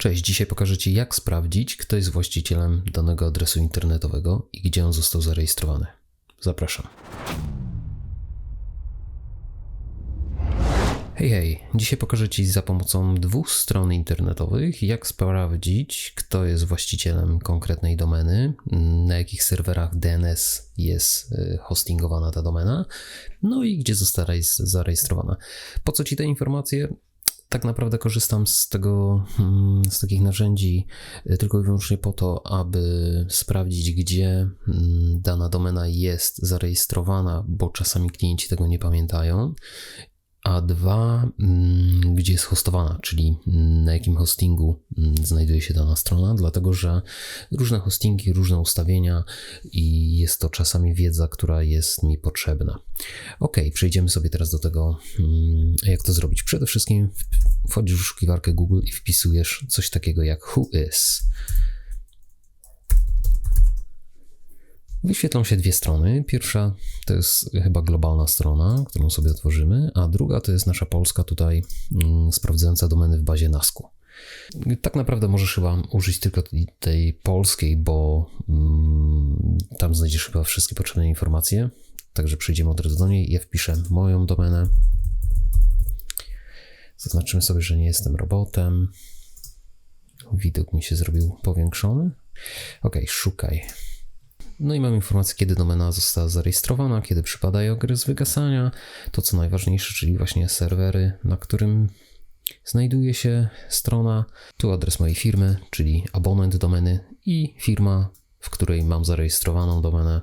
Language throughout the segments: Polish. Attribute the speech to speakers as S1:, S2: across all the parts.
S1: Cześć, dzisiaj pokażę Ci, jak sprawdzić, kto jest właścicielem danego adresu internetowego i gdzie on został zarejestrowany. Zapraszam. Hej, hej, dzisiaj pokażę Ci za pomocą dwóch stron internetowych, jak sprawdzić, kto jest właścicielem konkretnej domeny, na jakich serwerach DNS jest y, hostingowana ta domena, no i gdzie została zarejestrowana. Po co Ci te informacje? Tak naprawdę korzystam z tego, mm, z takich narzędzi y, tylko i wyłącznie po to, aby sprawdzić, gdzie mm, dana domena jest zarejestrowana, bo czasami klienci tego nie pamiętają a dwa, mm, gdzie jest hostowana, czyli na jakim hostingu mm, znajduje się dana strona, dlatego że różne hostingi, różne ustawienia i jest to czasami wiedza, która jest mi potrzebna. Ok, przejdziemy sobie teraz do tego, mm, jak to zrobić. Przede wszystkim wchodzisz w wyszukiwarkę Google i wpisujesz coś takiego jak who is. Wyświetlą się dwie strony. Pierwsza to jest chyba globalna strona, którą sobie otworzymy, a druga to jest nasza polska tutaj mm, sprawdzająca domeny w bazie NASKU. Tak naprawdę możesz chyba użyć tylko tej polskiej, bo mm, tam znajdziesz chyba wszystkie potrzebne informacje. Także przejdziemy od razu do niej. Ja wpiszę moją domenę. Zaznaczymy sobie, że nie jestem robotem. Widok mi się zrobił powiększony. Ok, szukaj. No i mam informację, kiedy domena została zarejestrowana, kiedy przypada okres wygasania, to co najważniejsze, czyli właśnie serwery, na którym znajduje się strona, tu adres mojej firmy, czyli abonent domeny i firma, w której mam zarejestrowaną domenę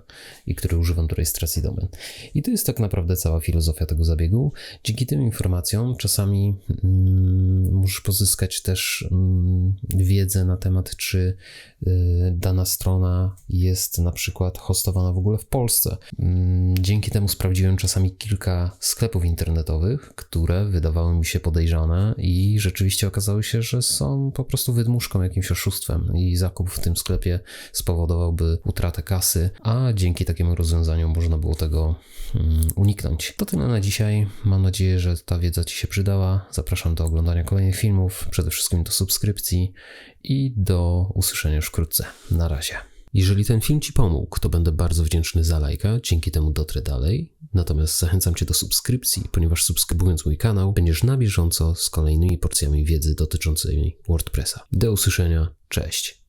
S1: i której używam do rejestracji domen. I to jest tak naprawdę cała filozofia tego zabiegu. Dzięki tym informacjom czasami mm, możesz pozyskać też mm, wiedzę na temat, czy y, dana strona jest na przykład hostowana w ogóle w Polsce. Mm, dzięki temu sprawdziłem czasami kilka sklepów internetowych, które wydawały mi się podejrzane i rzeczywiście okazało się, że są po prostu wydmuszką, jakimś oszustwem i zakup w tym sklepie spowodował spowodowałby utratę kasy, a dzięki takiemu rozwiązaniu można było tego mm, uniknąć. To tyle na dzisiaj. Mam nadzieję, że ta wiedza Ci się przydała. Zapraszam do oglądania kolejnych filmów, przede wszystkim do subskrypcji i do usłyszenia już wkrótce. Na razie. Jeżeli ten film Ci pomógł, to będę bardzo wdzięczny za lajka, dzięki temu dotrę dalej. Natomiast zachęcam Cię do subskrypcji, ponieważ subskrybując mój kanał, będziesz na bieżąco z kolejnymi porcjami wiedzy dotyczącymi WordPressa. Do usłyszenia, cześć.